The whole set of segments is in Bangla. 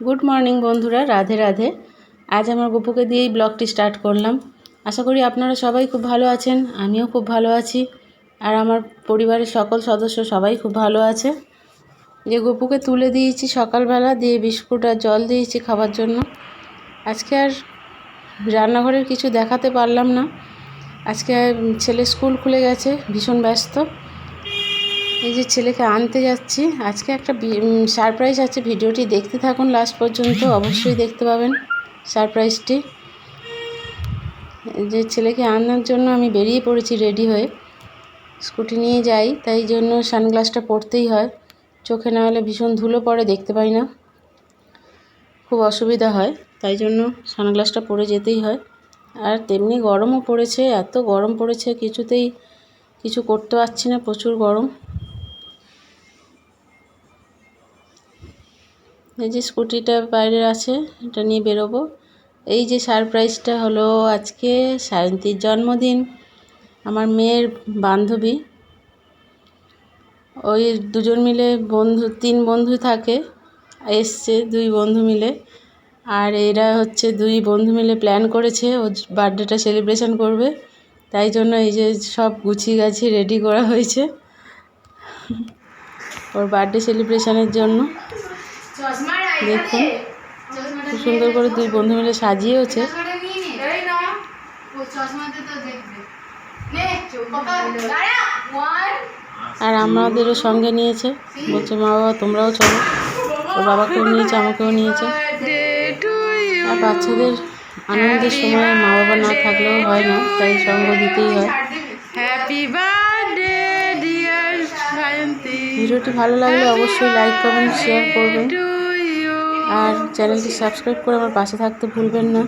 গুড মর্নিং বন্ধুরা। রাধে রাধে। আজ আমার গপুকে দিয়েই ব্লগটি স্টার্ট করলাম। আশা করি আপনারা সবাই খুব ভালো আছেন, আমিও খুব ভালো আছি, আর আমার পরিবারের সকল সদস্য সবাই খুব ভালো আছে। যে গপুকে তুলে দিয়েছি সকালবেলা, দিয়ে বিস্কুট আর জল দিয়েছি খাবার জন্য। আজকে আর রান্নাঘরের কিছু দেখাতে পারলাম না। আজকে ছেলে স্কুল খুলে গেছে, ভীষণ ব্যস্ত। এই যে ছেলেকে আনতে যাচ্ছি, আজকে একটা সারপ্রাইজ আছে, ভিডিওটি দেখতে থাকুন লাস্ট পর্যন্ত, অবশ্যই দেখতে পাবেন সারপ্রাইজটি যে ছেলেকে আনার জন্য আমি বেরিয়ে পড়েছি রেডি হয়ে। স্কুটি নিয়ে যাই, তাই জন্য সানগ্লাসটা পরতেই হয়। চোখে না হলে ভীষণ ধুলো পড়ে, দেখতে পাই না। খুব অসুবিধা হয়, তাই জন্য সানগ্লাসটা পরে যেতেই হয়। আর তেমনি গরমও পড়েছে, এত গরম পড়েছে, কিছুতেই কিছু করতে পারছি না, প্রচুর গরম। এই যে স্কুটিটা বাইরে আছে, এটা নিয়ে বেরোবো। এই যে সারপ্রাইজটা হলো আজকে সায়ন্তীর জন্মদিন, আমার মেয়ের বান্ধবী। ওই দুজন মিলে বন্ধু, তিন বন্ধু থাকে, এসছে দুই বন্ধু মিলে। আর এরা হচ্ছে দুই বন্ধু মিলে প্ল্যান করেছে, ও বার্থডেটা সেলিব্রেশন করবে। তাই জন্য এই যে সব গুছিয়ে গাছিয়ে রেডি করা হয়েছে। ওর বার্থডে সেলিব্রেশনের জন্য। দেখুন খুব সুন্দর করে দুই বন্ধু মিলে সাজিয়েওছে। আর আমাদেরও সঙ্গে নিয়েছে। বলছে মা বাবা তোমরাও চলো। ওর বাবাকেও নিয়েছে আমাকেও নিয়েছে। আর বাচ্চাদের আনন্দের সময় মা বাবা না থাকলেও হয় না তাই সঙ্গ দিতেই হয়। হ্যাপি বার্থডে ভিডিওটি ভালো লাগলে অবশ্যই লাইক কমেন্ট শেয়ার করবেন। আর চ্যানেলটি সাবস্ক্রাইব করে আমার পাশে থাকতে ভুলবেন না।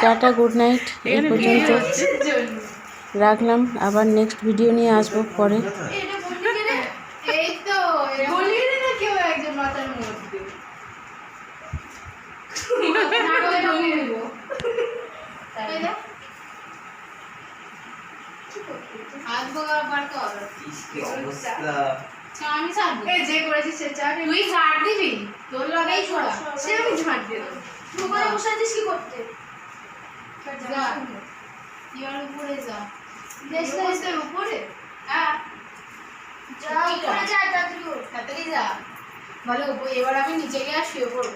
Tata good night. এই পর্যন্ত রাখলাম। আবার নেক্সট ভিডিও নিয়ে আসব পরে। এই তো বলিয়ে দে না কেউ একজন মাথার মধ্যে না করে ঢুকিয়ে দেবো। তাই কর। আমি। তুই ছাড় দিবি? তোর লাগাই ছোড়া। সে আমি ছাড় দিলাম দোকানে বসে আছিস কি করতে? যা। ইয়ার উপরে যা। উপরে? হ্যাঁ। যা উপরে যা তাড়াতাড়ি ওঠ। তাড়াতাড়ি যা। ভালো এবার আমি নিচে গিয়ে আর শুয়ে পড়ব।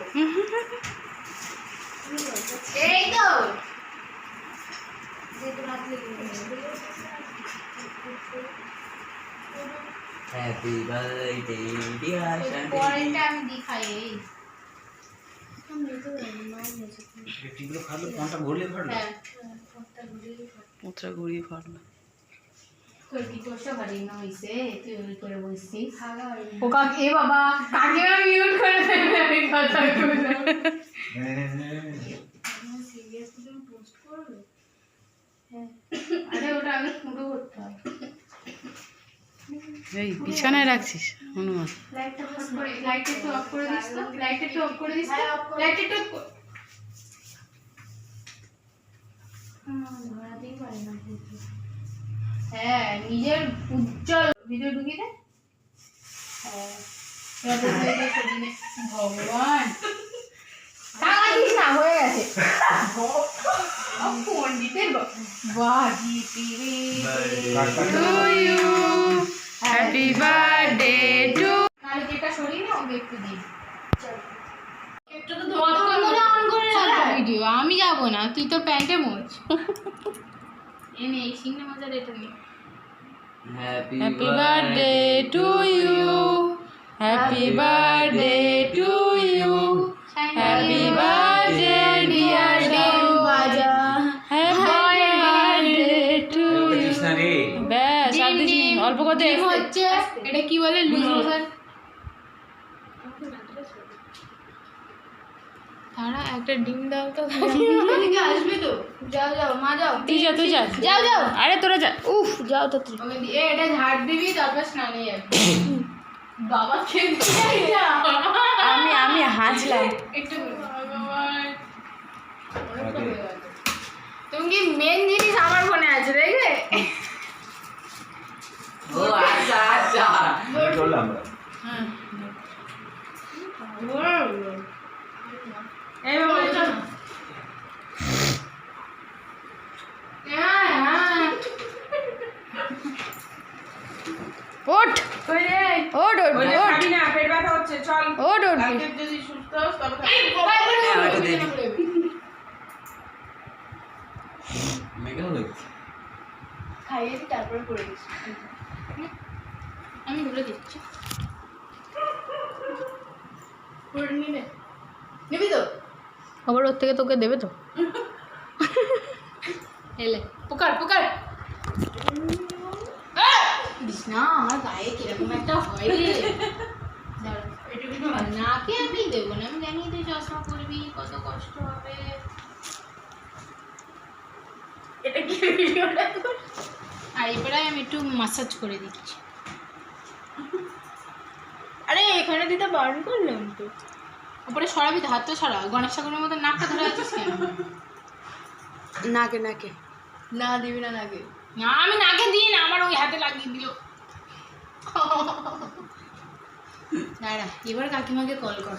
এই তো। হ্যাপি বার্থডে ডিয়ার শান্তি পরেরটা আমি দেখাই এই। এগুলো খালো কোনটা ঘুরলে ফাটলো হ্যাঁ মুদ্রা ঘুরিয়ে ফাটলো তোর কি তোষা বাড়ি না হইছে? তুই ওই করে বসছিস? ও কাক এ বাবা কাকিমা মিউট করে দেবে আমি কথা বলব আরে ওটা আমি পুরো করতে হবে এই বিছানায় রাখছিস হনুমান লাইটটা অফ করে লাইটটা একটু অফ করে দিস তো লাইটটা একটু অফ করে দিস তো লাইটটা একটু অফ কর হ্যাঁ নিজের উজ্জ্বল ভিডিও ঢুকিয়ে দে। হ্যাঁ নে। ভগবান। না হয়ে গেছে। পন্ডিতের বাজি হ্যাপি বার্থডে টু নাহলে যেটা সরিয়ে না ওকে একটু দিই। কতক্ষণ ধরে অন করে। রাখব ভিডিও আমি যাব না তুই তোর প্যান্টে মোচ এ নে এই সিংহে মজার এটা নে। Happy happy birthday to you happy birthday অল্প দে। হচ্ছে? এটা কি বলে? Loose motion? তারা একটা ডিম দাও তো। আসবে তো। যাও যাও মা যাও। তুই যা তুই যা। যাও যাও। আরে তোরা যা। উফ যাও তো তুই। এটা ঝাড় দিবি তারপর স্নানে যাবি। বাবা আমি আমি হাসলাম একটু তুমি কি মেন জিনিস আমার ফোনে আছে দেখবে ও আচ্ছা আচ্ছা। হ্যাঁ। হ্যাঁ হ্যাঁ। ওঠ। ওঠ ওঠ ওঠ। খাবি না পেট ব্যথা হচ্ছে চল। ওঠ ওঠ। কালকে যদি সুস্থ হোস তবে খাবি। হয়তো দিয়ে দিই। মেঘে হলো কি? খাইয়ে তারপরে করে দিস আমি বলে দিচ্ছি। নিবি। তো? আবার ওর থেকে তোকে দেবে তো? এলে। পুকার পুকার। আমার গায়ে কীরকম একটা হয় রে। না- নাকে আমি দেবো না। আমি জানি তুই চশমা পরবি কত কষ্ট হবে। এটা কি ভিডিওটা আর এবারে আমি একটু মাসাজ করে দিচ্ছি। আরে এখানে দিতে বারণ করলাম তো। উপরে সরাবি তো হাত তো সরা গণেশ ঠাকুরের মতো নাকটা ধরে আছিস কেন? নাকে নাকে। না দিবি না নাকে। না আমি নাকে দিই না আমার ওই হাতে লাগিয়ে দিল। দাঁড়া এবার কাকিমাকে কল কর।